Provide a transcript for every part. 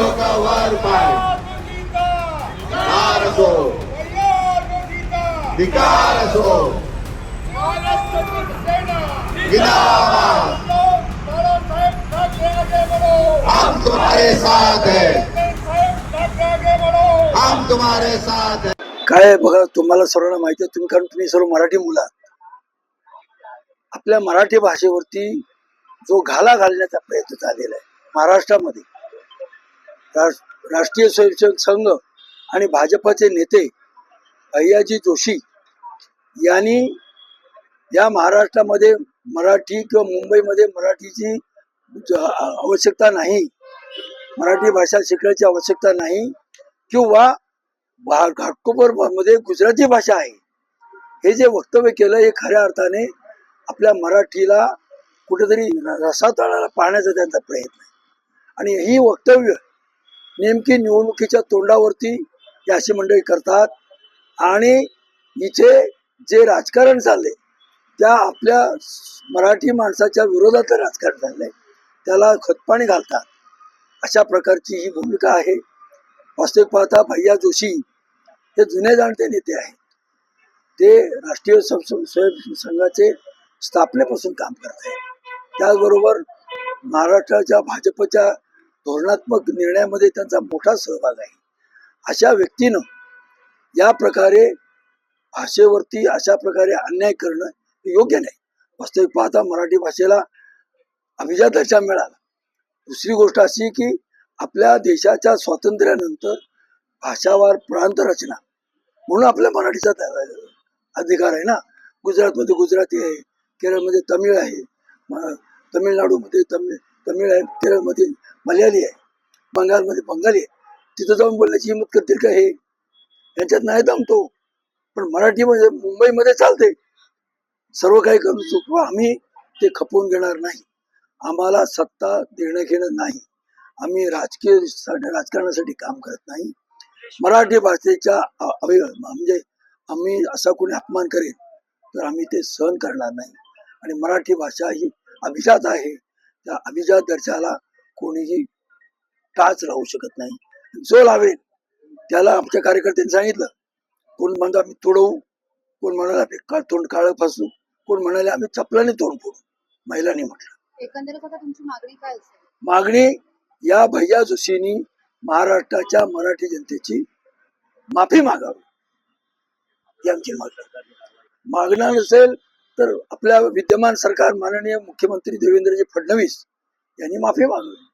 डोकावर पाय. धिकार असो. धिकार असो. जिंदाबाद हम तुम्हारे साथ हैं. हम तुम्हारे साथ हैं. काय बघा तुम्हाला सर्वांना माहिती आहे तुम्ही कारण तुम्ही सर्व मराठी मुलं आपल्या मराठी भाषेवरती जो घाला घालण्याचा प्रयत्न झालेला आहे महाराष्ट्रामध्ये. राष्ट्रीय स्वयंसेवक संघ आणि भाजपचे नेते अय्याजी जोशी यांनी या महाराष्ट्रामध्ये मराठी किंवा मुंबईमध्ये मराठीची ज- आवश्यकता नाही मराठी भाषा शिकण्याची आवश्यकता नाही किंवा भा- घाटकोपरमध्ये गुजराती भाषा आहे. हे जे वक्तव्य केलं हे खऱ्या अर्थाने आपल्या मराठीला कुठेतरी रसातळाला पाहण्याचा त्यांचा प्रयत्न आहे. आणि ही वक्तव्य नेमकी निवडणुकीच्या तोंडावरती ही अशी मंडळी करतात. आणि इथे जे राजकारण झाले त्या आपल्या मराठी माणसाच्या विरोधातलं राजकारण चाललंय त्याला खतपाणी घालतात. अशा प्रकारची ही भूमिका आहे. वास्तविक पाहता भैया जोशी हे जुने जाणते नेते आहेत. ते राष्ट्रीय स्व- संघाचे स्थापनेपासून काम करत आहेत त्याचबरोबर महाराष्ट्राच्या भाजपच्या धोरणात्मक निर्णयामध्ये त्यांचा मोठा सहभाग आहे. अशा व्यक्तीनं या प्रकारे भाषेवरती अशा प्रकारे अन्याय करणं योग्य नाही. वास्तविक पाहता मराठी भाषेला अभिजात दर्जा मिळाला. दुसरी गोष्ट अशी की आपल्या देशाच्या स्वातंत्र्यानंतर भाषावार प्रांत रचना म्हणून आपल्या मराठीचा अधिकार आहे ना? गुजरातमध्ये गुजराती आहे केरळमध्ये तमिळ आहे तमिळनाडूमध्ये तमिळ तमिळ आहे केरळमध्ये मल्याळी आहे बंगालमध्ये बंगाली आहे. तिथं जाऊन बोलण्याची हिंमत करतील का हे? यांच्यात नाही दमतो पण मराठीमध्ये म्हणजे मुंबईमध्ये चालते सर्व काही करू शकतो आम्ही ते खपवून घेणार नाही. आम्हाला सत्ता देणं घेणं नाही. आम्ही राजकीय राजकारणासाठी काम करत नाही. मराठी भाषेच्या अ- म्हणजे आम्ही असा कोणी अपमान करेल तर आम्ही ते सहन करणार नाही. आणि मराठी भाषा ही अभिजात आहे. त्या अभिजात दर्जाला कोणीही टाच राहू शकत नाही. जो लावेल त्याला आमच्या कार्यकर्त्यांनी सांगितलं. कोण म्हणतो आम्ही तोडवू कोण म्हणाले आम्ही का- तोंड काळं फासू कोण म्हणाले आम्ही चपलाने तोंड फोडू महिलांनी म्हटलं. मागणी या भैया जोशींनी महाराष्ट्राच्या मराठी जनतेची माफी मागावी आमची मागणी. मागणार नसेल तर आपल्या विद्यमान सरकार माननीय मुख्यमंत्री देवेंद्रजी फडणवीस यांनी माफी मागावी.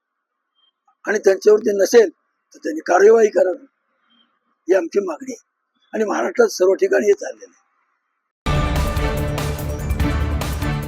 आणि त्यांच्यावरती नसेल तर त्यांनी कार्यवाही करावी. ही आमची मागणी आहे. आणि महाराष्ट्रात सर्व ठिकाणी हे चाललेलं आहे.